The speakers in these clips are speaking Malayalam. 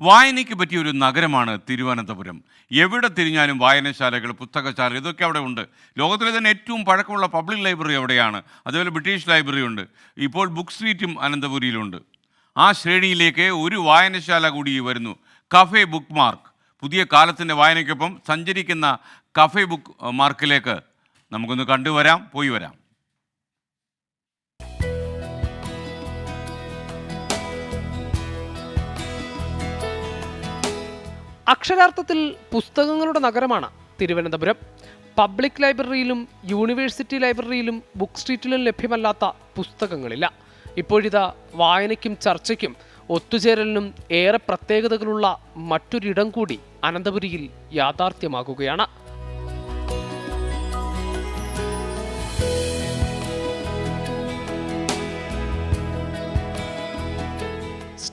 വായനയ്ക്ക് പറ്റിയ ഒരു നഗരമാണ് തിരുവനന്തപുരം. എവിടെ തിരിഞ്ഞാലും വായനശാലകൾ പുസ്തകശാല ഇതൊക്കെ അവിടെ ഉണ്ട്. ലോകത്തിലെ തന്നെ ഏറ്റവും പഴക്കമുള്ള പബ്ലിക് ലൈബ്രറി അവിടെയാണ്. അതുപോലെ ബ്രിട്ടീഷ് ലൈബ്രറി ഉണ്ട്. ഇപ്പോൾ ബുക്ക് സ്ട്രീറ്റും അനന്തപുരിയിലുണ്ട്. ആ ശ്രേണിയിലേക്ക് ഒരു വായനശാല കൂടി വരുന്നു. Cafe bookmark. പുതിയ കാലത്തിന്റെ വായനയ്ക്കൊപ്പം സഞ്ചരിക്കുന്ന കഫേ ബുക്ക് മാർക്കിലേക്ക് നമുക്കൊന്ന് കണ്ടുവരാം പോയി വരാം. അക്ഷരാർത്ഥത്തിൽ പുസ്തകങ്ങളുടെ നഗരമാണ് തിരുവനന്തപുരം. പബ്ലിക് ലൈബ്രറിയിലും യൂണിവേഴ്സിറ്റി ലൈബ്രറിയിലും ബുക്ക് സ്ട്രീറ്റിലും ലഭ്യമല്ലാത്ത പുസ്തകങ്ങളില്ല. ഇപ്പോഴിതാ വായനയ്ക്കും ചർച്ചയ്ക്കും ഒത്തുചേരലിനും ഏറെ പ്രത്യേകതകളുള്ള മറ്റൊരിടം കൂടി അനന്തപുരിയിൽ യാഥാർത്ഥ്യമാകുകയാണ്.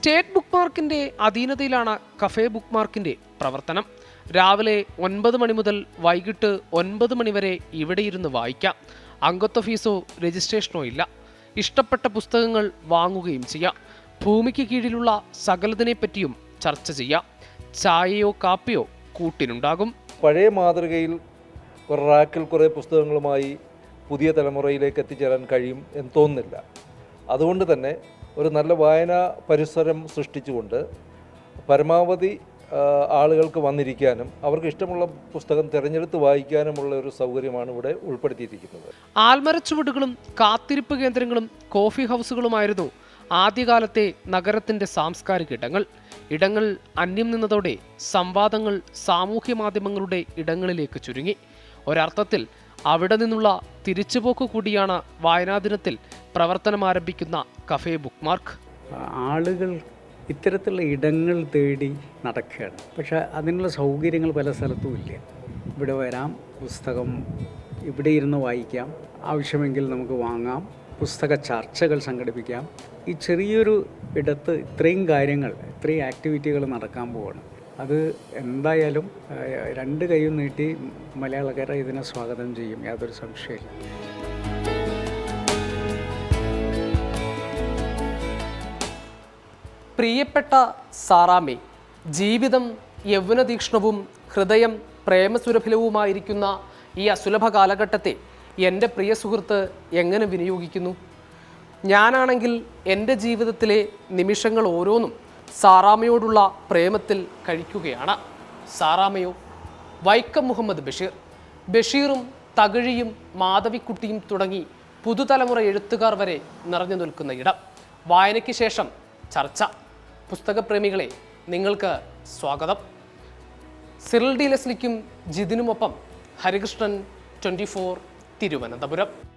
സ്റ്റേറ്റ് ബുക്ക് മാർക്കിന്റെ അധീനതയിലാണ് കഫേ ബുക്ക് മാർക്കിന്റെ പ്രവർത്തനം. രാവിലെ ഒൻപത് മണി മുതൽ വൈകിട്ട് ഒൻപത് മണി വരെ ഇവിടെ ഇരുന്ന് വായിക്കാം. അംഗത്വ ഫീസോ രജിസ്ട്രേഷനോ ഇല്ല. ഇഷ്ടപ്പെട്ട പുസ്തകങ്ങൾ വാങ്ങുകയും ചെയ്യാം. ഭൂമിക്ക് കീഴിലുള്ള സകലതിനെപ്പറ്റിയും ചർച്ച ചെയ്യാം. ചായയോ കാപ്പിയോ കൂട്ടിനുണ്ടാകും. പഴയ മാതൃകയിൽ ഒരു റാക്കിൽ കുറേ പുസ്തകങ്ങളുമായി പുതിയ തലമുറയിലേക്ക് എത്തിച്ചേരാൻ കഴിയും എന്ന് തോന്നുന്നില്ല. അതുകൊണ്ട് തന്നെ ഒരു നല്ല വായനാ പരിസരം സൃഷ്ടിച്ചുകൊണ്ട് പരമാവധി ആളുകൾക്ക് വന്നിരിക്കാനും അവർക്ക് ഇഷ്ടമുള്ള പുസ്തകം തിരഞ്ഞെടുത്ത് വായിക്കാനുമുള്ള ഒരു സൗകര്യമാണ് ഇവിടെ ഉൾപ്പെടുത്തിയിരിക്കുന്നത്. ആൽമരച്ചുവടുകളും കാത്തിരിപ്പ് കേന്ദ്രങ്ങളും കോഫി ഹൗസുകളുമായിരുന്നു ആദ്യകാലത്തെ നഗരത്തിന്റെ സാംസ്കാരിക ഇടങ്ങൾ. ഇടങ്ങൾ അന്യം നിന്നതോടെ സംവാദങ്ങൾ സാമൂഹ്യ മാധ്യമങ്ങളുടെ ഇടങ്ങളിലേക്ക് ചുരുങ്ങി. ഒരർത്ഥത്തിൽ അവിടെ നിന്നുള്ള തിരിച്ചുപോക്ക് കൂടിയാണ് വായനാ ദിനത്തിൽ പ്രവർത്തനം ആരംഭിക്കുന്ന കഫേ ബുക്ക് മാർക്ക്. ആളുകൾ ഇത്തരത്തിലുള്ള ഇടങ്ങൾ തേടി നടക്കുകയാണ്. പക്ഷേ അതിനുള്ള സൗകര്യങ്ങൾ പല സ്ഥലത്തും ഇല്ല. ഇവിടെ വരാം പുസ്തകം ഇവിടെ ഇരുന്ന് വായിക്കാം ആവശ്യമെങ്കിൽ നമുക്ക് വാങ്ങാം പുസ്തക ചർച്ചകൾ സംഘടിപ്പിക്കാം. ഈ ചെറിയൊരു ഇടത്ത് ഇത്രയും കാര്യങ്ങൾ ഇത്രയും ആക്ടിവിറ്റികൾ നടക്കാൻ പോവാണ്. അത് എന്തായാലും രണ്ട് കൈയും നീട്ടി മലയാളക്കാരെ ഇതിനെ സ്വാഗതം ചെയ്യും. യാതൊരു സംശയമില്ല പ്രിയപ്പെട്ട സാറാമി ജീവിതം യൗവനതീക്ഷ്ണവും ഹൃദയം പ്രേമസുരഭിലവുമായിരിക്കുന്ന ഈ അസുലഭ കാലഘട്ടത്തെ എന്റെ പ്രിയ സുഹൃത്ത് എങ്ങനെ വിനിയോഗിക്കുന്നു? ഞാനാണെങ്കിൽ എന്റെ ജീവിതത്തിലെ നിമിഷങ്ങൾ ഓരോന്നും സാറാമയോടുള്ള പ്രേമത്തിൽ കഴിക്കുകയാണ്. സാറാമയോ വൈക്കം മുഹമ്മദ് ബഷീർ. ബഷീറും തകഴിയും മാധവിക്കുട്ടിയും തുടങ്ങി പുതുതലമുറ എഴുത്തുകാർ വരെ നിറഞ്ഞു നിൽക്കുന്ന ഇടം. വായനയ്ക്ക് ശേഷം ചർച്ച. പുസ്തകപ്രേമികളെ നിങ്ങൾക്ക് സ്വാഗതം. സിറിൽ ഡി ലെസ്ലിക്കും ജിതിനുമൊപ്പം ഹരികൃഷ്ണൻ ട്വന്റി ഫോർ തിരുവനന്തപുരം.